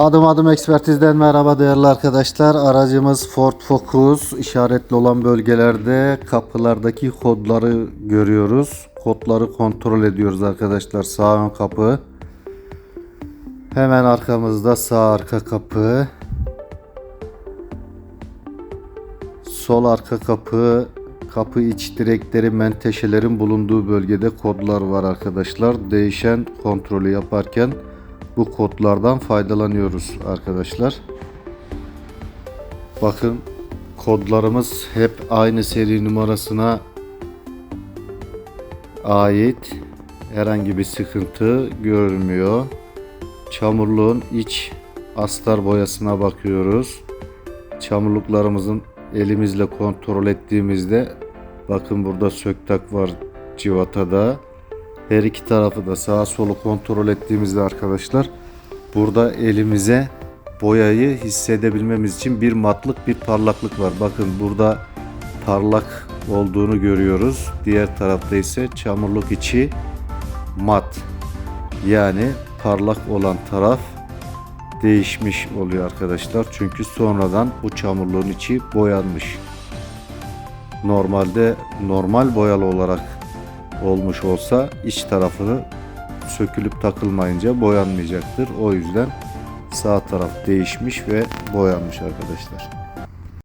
Adım adım ekspertizden merhaba değerli arkadaşlar. Aracımız Ford Focus işaretli olan bölgelerde kapılardaki kodları görüyoruz. Kodları kontrol ediyoruz arkadaşlar. Sağ ön kapı. Hemen arkamızda sağ arka kapı. Sol arka kapı, kapı iç direkleri, menteşelerin bulunduğu bölgede kodlar var arkadaşlar. Değişen kontrolü yaparken bu kodlardan faydalanıyoruz arkadaşlar. Bakın kodlarımız hep aynı seri numarasına ait. Herhangi bir sıkıntı görmüyor. Çamurluğun iç astar boyasına bakıyoruz. Çamurluklarımızın elimizle kontrol ettiğimizde bakın burada söktak var civatada. Her iki tarafı da sağa solu kontrol ettiğimizde arkadaşlar burada elimize boyayı hissedebilmemiz için bir matlık bir parlaklık var. Bakın burada parlak olduğunu görüyoruz. Diğer tarafta ise çamurluk içi mat. Yani parlak olan taraf değişmiş oluyor arkadaşlar. Çünkü sonradan bu çamurluğun içi boyanmış. Normalde normal boyalı olarak olmuş olsa iç tarafını sökülüp takılmayınca boyanmayacaktır. O yüzden sağ taraf değişmiş ve boyanmış arkadaşlar.